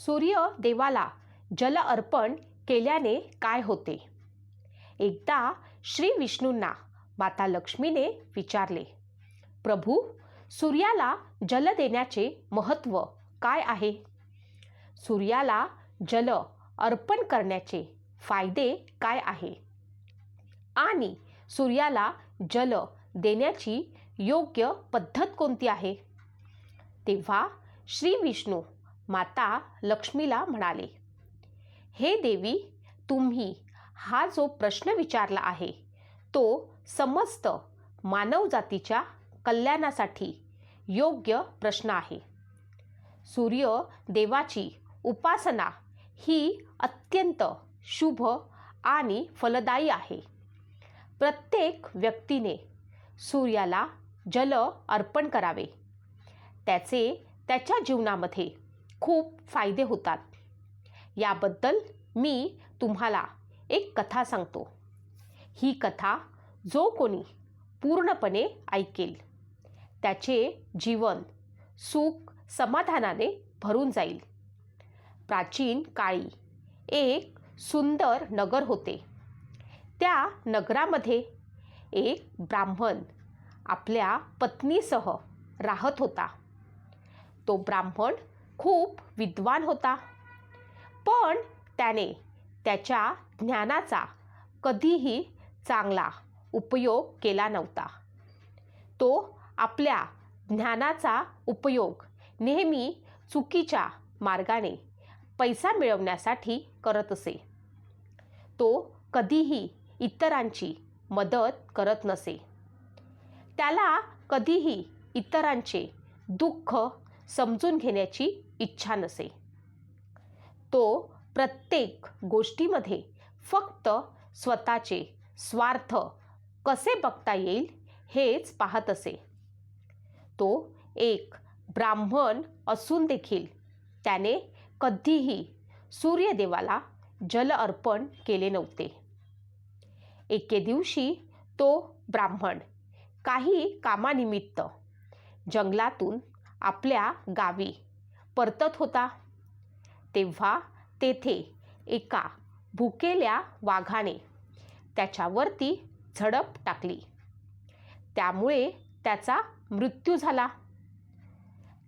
सूर्य देवाला जल अर्पण केल्याने काय होते? एकदा श्री विष्णूंना माता लक्ष्मीने विचारले प्रभू सूर्याला जल देण्याचे महत्त्व काय आहे? सूर्याला जल अर्पण करण्याचे फायदे काय आहे? आणि सूर्याला जल देण्याची योग्य पद्धत कोणती आहे? तेव्हा श्री विष्णू माता लक्ष्मीला म्हणाले हे देवी तुम्ही हा जो प्रश्न विचारला आहे तो समस्त मानवजातीच्या कल्याणासाठी योग्य प्रश्न आहे. सूर्य देवाची उपासना ही अत्यंत शुभ आणि फलदायी आहे. प्रत्येक व्यक्तीने सूर्याला जल अर्पण करावे. त्याचे त्याच्या जीवनामध्ये खूप फायदे होतात. याबद्दल मी तुम्हाला एक कथा सांगतो. ही कथा जो कोणी पूर्णपणे ऐकेल त्याचे जीवन सुख समाधानाने भरून जाईल. प्राचीन काळी एक सुंदर नगर होते. त्या नगरामध्ये एक ब्राह्मण आपल्या पत्नीसह राहत होता. तो ब्राह्मण खूप विद्वान होता. पण त्याने त्याच्या ज्ञानाचा कधीही चांगला उपयोग केला नव्हता. तो आपल्या ज्ञानाचा उपयोग नेहमी चुकीच्या मार्गाने पैसा मिळवण्यासाठी करत असे. तो कधीही इतरांची मदत करत नसे. त्याला कधीही इतरांचे दुःख समजून घेण्याची इच्छा नसे. तो प्रत्येक गोष्टीमध्ये फक्त स्वतःचे स्वार्थ कसे बघता येईल हेच पाहत असे. तो एक ब्राह्मण असून देखील त्याने कधीही सूर्यदेवाला जल अर्पण केले नव्हते. एके दिवशी तो ब्राह्मण काही कामानिमित्त जंगलातून आपल्या गावी परतत होता. तेव्हा तेथे एका भुकेल्या वाघाने त्याच्यावरती झडप टाकली. त्यामुळे त्याचा मृत्यू झाला.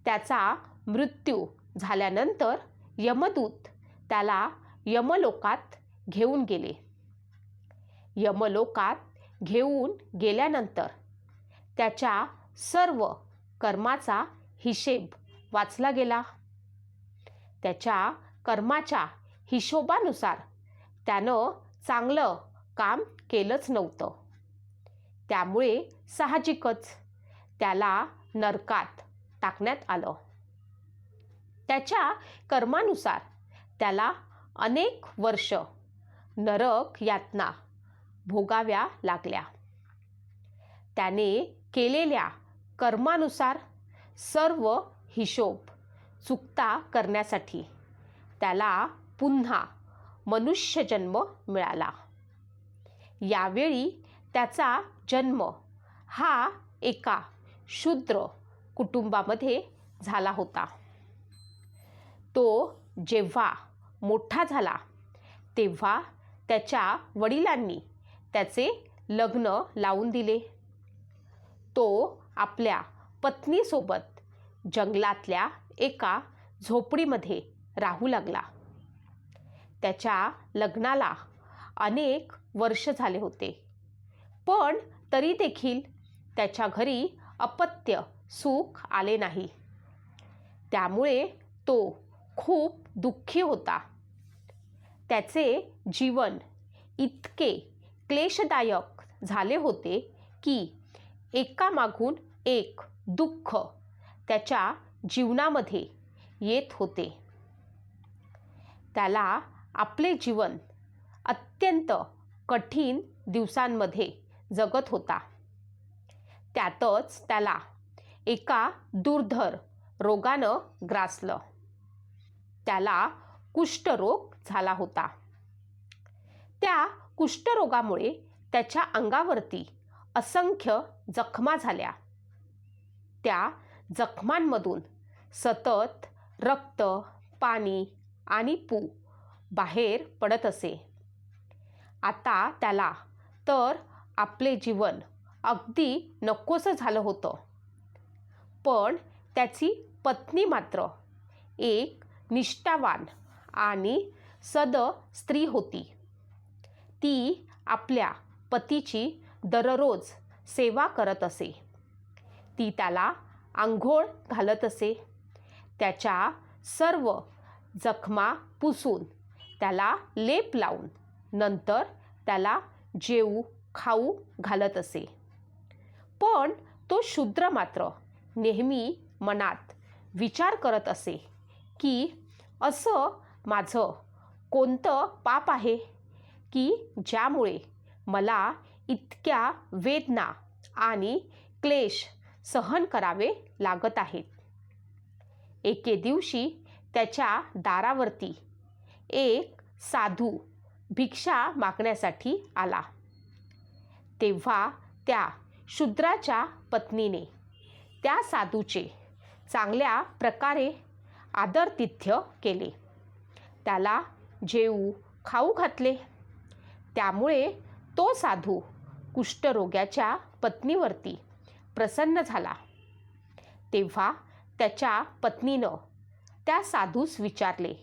त्याचा मृत्यू झाल्यानंतर यमदूत त्याला यमलोकात घेऊन गेले. यमलोकात घेऊन गेल्यानंतर त्याच्या सर्व कर्माचा हिशेब वाचला गेला. त्याच्या कर्माच्या हिशोबानुसार त्यानं चांगलं काम केलंच नव्हतं. त्यामुळे साहजिकच त्याला नरकात टाकण्यात आलं. त्याच्या कर्मानुसार त्याला अनेक वर्ष नरक यातना भोगाव्या लागल्या. त्याने केलेल्या कर्मानुसार सर्व हिशोब चुकता करण्यासाठी त्याला पुन्हा मनुष्यजन्म मिळाला. यावेळी त्याचा जन्म हा एका शूद्र कुटुंबामध्ये झाला होता. तो जेव्हा मोठा झाला तेव्हा त्याच्या वडिलांनी त्याचे लग्न लावून दिले. तो आपल्या पत्नीसोबत जंगलातल्या एका झोपडीमध्ये राहू लागला. त्याच्या लग्नाला अनेक वर्ष झाले होते. पण तरी देखील त्याच्या घरी अपत्य सुख आले नाही. त्यामुळे तो खूप दुःखी होता. त्याचे जीवन इतके क्लेशदायक झाले होते की एकामागून एक दुःख त्याच्या जीवनामध्ये येत होते. त्याला आपले जीवन अत्यंत कठीण दिवसांमध्ये जगत होता. त्यातच त्याला एका दुर्धर रोगानं ग्रासलं. त्याला कुष्ठरोग झाला होता. त्या कुष्ठरोगामुळे त्याच्या अंगावरती असंख्य जखमा झाल्या. त्या जखमांमधून सतत रक्त पाणी आणि पू बाहेर पडत असे. आता त्याला तर आपले जीवन अगदी नकोसं झालं होतं. पण त्याची पत्नी मात्र एक निष्ठावान आणि सद स्त्री होती. ती आपल्या पतीची दररोज सेवा करत असे. ती त्याला आंघोळ घालत असे. त्याच्या सर्व जखमा पुसून त्याला लेप लावून नंतर त्याला जेवू खाऊ घालत असे. पण तो शूद्र मात्र नेहमी मनात विचार करत असे की असं माझं कोणतं पाप आहे की ज्यामुळे मला इतक्या वेदना आणि क्लेश सहन करावे लागत आहेत. एके दिवशी त्याच्या दारावरती एक साधू भिक्षा मागण्यासाठी आला. तेव्हा त्या शूद्राच्या पत्नीने त्या साधूचे चांगल्या प्रकारे आदरतिथ्य केले. त्याला जेवू खाऊ घातले. त्यामुळे तो साधू कुष्ठरोग्याच्या पत्नीवरती प्रसन्न झाला. तेव्हा त्याच्या पत्नीनं त्या साधूस विचारले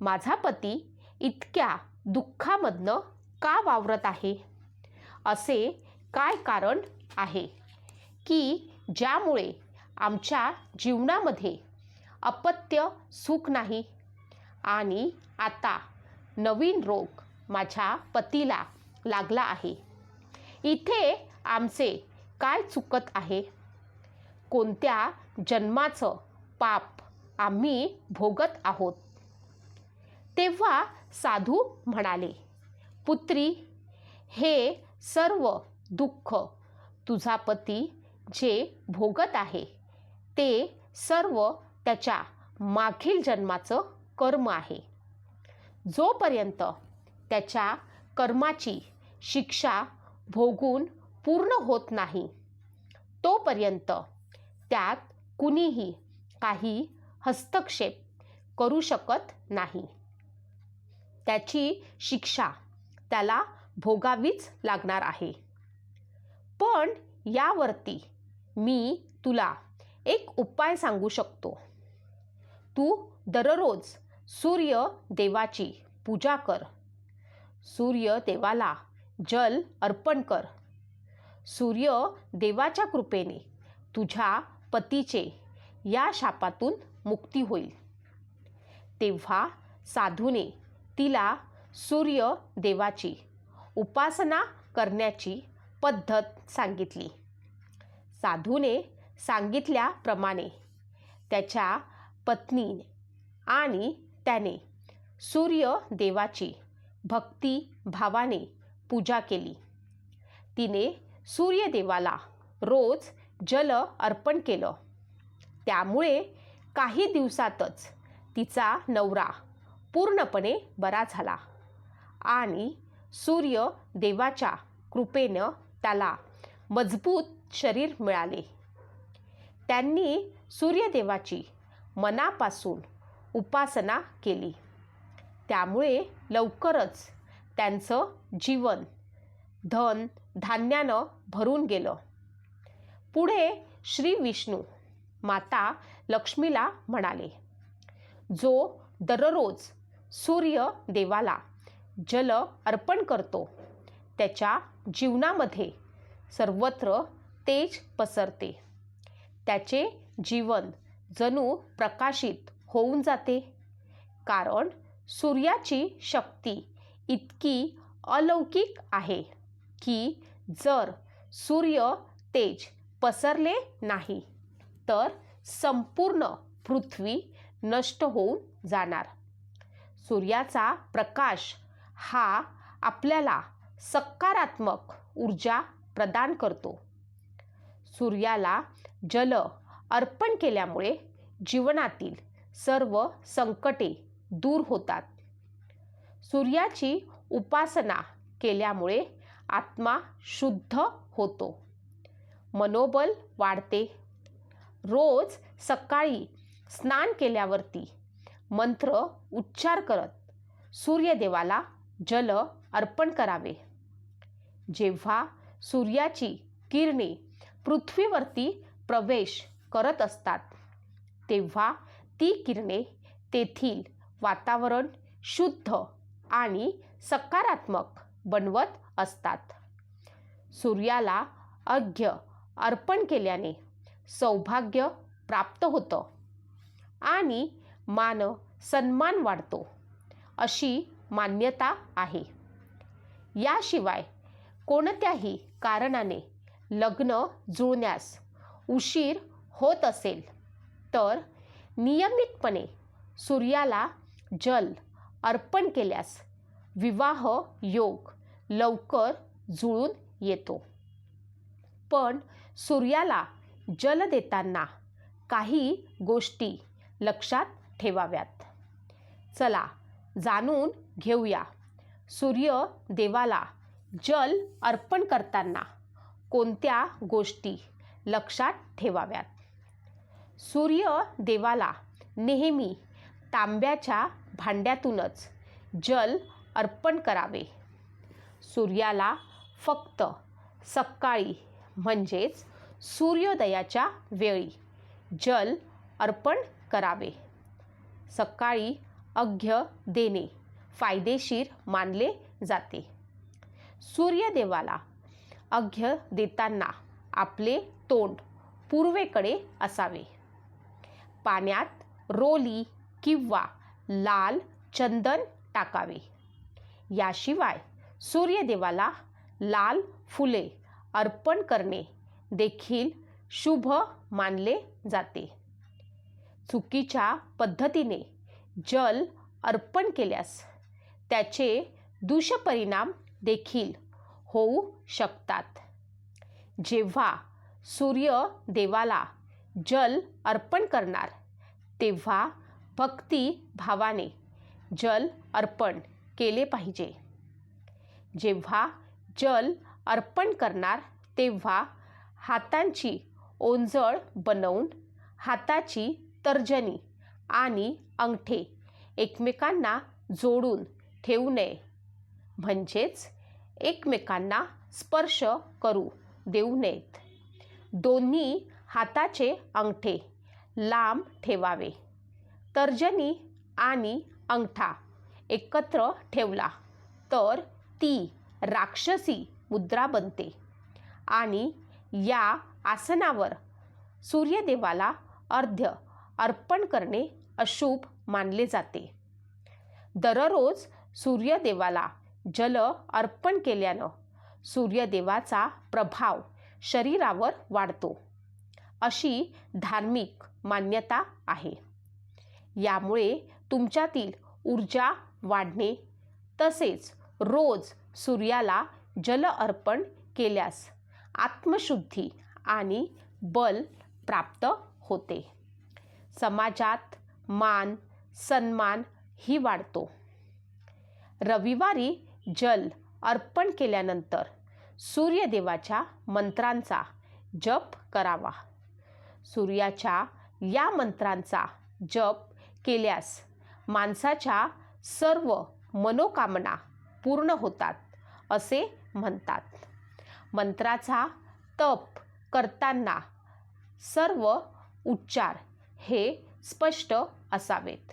माझा पती इतक्या दुःखामधनं का वावरत आहे? असे काय कारण आहे की ज्यामुळे आमच्या जीवनामध्ये अपत्य सुख नाही आणि आता नवीन रोग माझ्या पतीला लागला आहे? इथे आमचे काय चुकत आहे? कोणत्या जन्माचं पाप आम्ही भोगत आहोत? तेव्हा साधू म्हणाले पुत्री हे सर्व दुःख तुझा पती जे भोगत आहे ते सर्व त्याच्या मागील जन्माचं कर्म आहे. जोपर्यंत त्याच्या कर्माची शिक्षा भोगून पूर्ण होत नाही. तोपर्यंत त्यात कुणीही काही हस्तक्षेप करू शकत नाही. त्याची शिक्षा त्याला भोगावीच लागणार आहे. पण यावरती मी तुला एक उपाय सांगू शकतो. तू दररोज सूर्य देवाची पूजा कर. सूर्य देवाला जल अर्पण कर. सूर्य देवाच्या कृपेने तुझ्या पतीचे या शापातून मुक्ती होईल. तेव्हा साधूने तिला सूर्य देवाची उपासना करण्याची पद्धत सांगितली. साधूने सांगितल्याप्रमाणे त्याच्या पत्नीने आणि त्याने सूर्य देवाची भक्ती भावाने पूजा केली. तिने सूर्यदेवाला रोज जल अर्पण केलं. त्यामुळे काही दिवसातच तिचा नवरा पूर्णपणे बरा झाला आणि सूर्य देवाच्या कृपेनं त्याला मजबूत शरीर मिळाले. त्यांनी सूर्यदेवाची मनापासून उपासना केली. त्यामुळे लवकरच त्यांचं जीवन धन धान्यानं भरून गेलं. पुढे श्री विष्णू माता लक्ष्मीला म्हणाले जो दररोज सूर्य देवाला जल अर्पण करतो त्याच्या जीवनामध्ये सर्वत्र तेज पसरते. त्याचे जीवन जणू प्रकाशित होऊन जाते. कारण सूर्याची शक्ती इतकी अलौकिक आहे. की जर सूर्य तेज पसरले नाही तर संपूर्ण पृथ्वी नष्ट होऊन जाणार. सूर्याचा प्रकाश हा आपल्याला सकारात्मक ऊर्जा प्रदान करतो. सूर्याला जल अर्पण केल्यामुळे जीवनातील सर्व संकटे दूर होतात. सूर्याची उपासना केल्यामुळे आत्मा शुद्ध होतो. मनोबल वाढते. रोज सकाळी स्नान केल्यावरती मंत्र उच्चार करत सूर्यदेवाला जल अर्पण करावे. जेव्हा सूर्याची किरणे पृथ्वीवरती प्रवेश करत असतात तेव्हा ती किरणे तेथील वातावरण शुद्ध आणि सकारात्मक बनवत असतात. सूर्याला अर्घ्य अर्पण केल्याने सौभाग्य प्राप्त होतं आणि मान सन्मान वाढतो अशी मान्यता आहे. याशिवाय कोणत्याही कारणाने लग्न जुळण्यास उशीर होत असेल तर नियमितपणे सूर्याला जल अर्पण केल्यास विवाह योग लवकर जुळून येतो. पण सूर्याला जल देताना काही गोष्टी लक्षात ठेवाव्यात. चला जाणून घेऊया. सूर्य देवाला जल अर्पण करताना कोणत्या गोष्टी लक्षात ठेवाव्यात? सूर्य देवाला नेहमी तांब्याच्या भांड्यातूनच जल अर्पण करावे. सूर्याला फक्त सकाळी म्हणजेच सूर्योदयाच्या वेळी जल अर्पण करावे. सकाळी अघ्य देणे फायदेशीर मानले जाते. सूर्यदेवाला अघ्य देताना आपले तोंड पूर्वेकडे असावे. पाण्यात रोली किंवा लाल चंदन टाकावे. याशिवाय सूर्यदेवाला लाल फुले अर्पण करणे देखील शुभ मानले जाते. चुकीच्या पद्धतीने जल अर्पण केल्यास त्याचे दुष्परिणाम देखील होऊ शकतात. जेव्हा सूर्य देवाला जल अर्पण करणार तेव्हा भक्ती भावाने जल अर्पण केले पाहिजे. जेव्हा जल अर्पण करणार तेव्हा हातांची ओंजळ बनवून हाताची तर्जनी आणि अंगठे एकमेकांना जोडून ठेवू नये. म्हणजेच एकमेकांना स्पर्श करू देऊ नयेत. दोन्ही हाताचे अंगठे लांब ठेवावे. तर्जनी आणि अंगठा एकत्र ठेवला तर ती राक्षसी मुद्रा बनते. आणि या आसनावर सूर्यदेवाला अर्ध्य अर्पण करणे अशुभ मानले जाते. दररोज सूर्यदेवाला जल अर्पण केल्यानं सूर्यदेवाचा प्रभाव शरीरावर वाढतो. अशी धार्मिक मान्यता आहे. यामुळे तुमच्यातील ऊर्जा वाढणे तसेच रोज सूर्याला जल अर्पण केल्यास आत्मशुद्धी आणि बल प्राप्त होते. समाजात मान सन्मान ही वाढतो. रविवारी जल अर्पण केल्यानंतर सूर्यदेवाच्या मंत्रांचा जप करावा. सूर्याच्या या मंत्रांचा जप केल्यास माणसाच्या सर्व मनोकामना पूर्ण होतात असे म्हणतात. मंत्राचा तप करताना सर्व उच्चार हे स्पष्ट असावेत.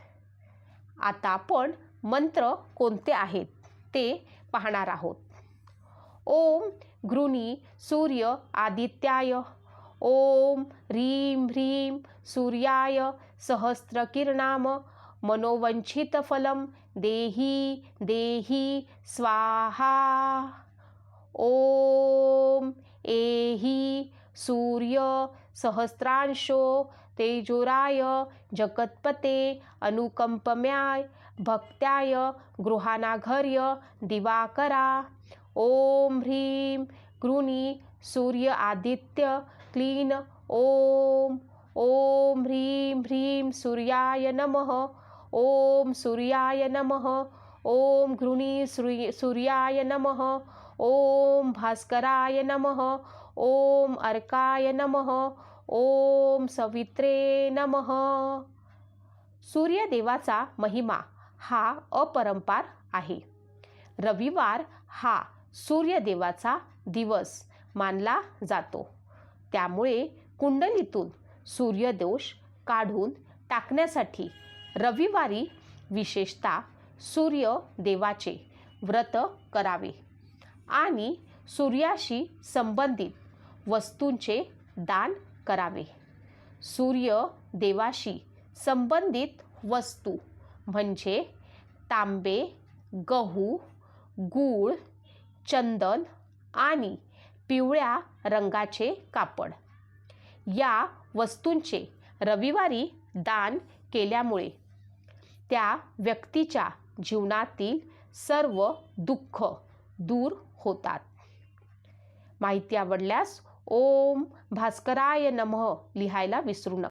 आता आपण मंत्र कोणते आहेत ते पाहणार आहोत. ओम घृणी सूर्य आदित्याय ओम ह्रीं ह्रीं सूर्याय सहस्रकिरणाम मनोवंचितफलं देही देही स्वाहा। ओम एहि सूर्य सहस्रांशो तेजोराय जगत्पते अनुकंपम्याय भक्त्याय गृहानाघर्य दिवाकरा। ओम ह्रीं गृणी सूर्य आदित्य क्लीन। ओम ओम ह्रीं ह्रीं सूर्याय नमः। ओम सूर्याय नमः. ओम घृणी सूर्य सूर्याय नमः. ओम भास्कराय नमः. ओम अर्काय नमः. ओम सवित्रे नमः. सूर्यदेवाचा महिमा हा अपरंपार आहे. रविवार हा सूर्यदेवाचा दिवस मानला जातो. त्यामुळे कुंडलीतून सूर्यदोष काढून टाकण्यासाठी रविवारी विशेषतः सूर्य देवाचे व्रत करावे आणि सूर्याशी संबंधित वस्तूंचे दान करावे. सूर्य देवाशी संबंधित वस्तू म्हणजे तांबे गहू गूळ चंदन आणि पिवळ्या रंगाचे कापड. या वस्तूंचे रविवारी दान केल्यामुळे त्या व्यक्तीच्या जीवनातील सर्व दुःख दूर होतात. माहिती आवडल्यास ओम भास्कराय नमः लिहायला विसरू नका.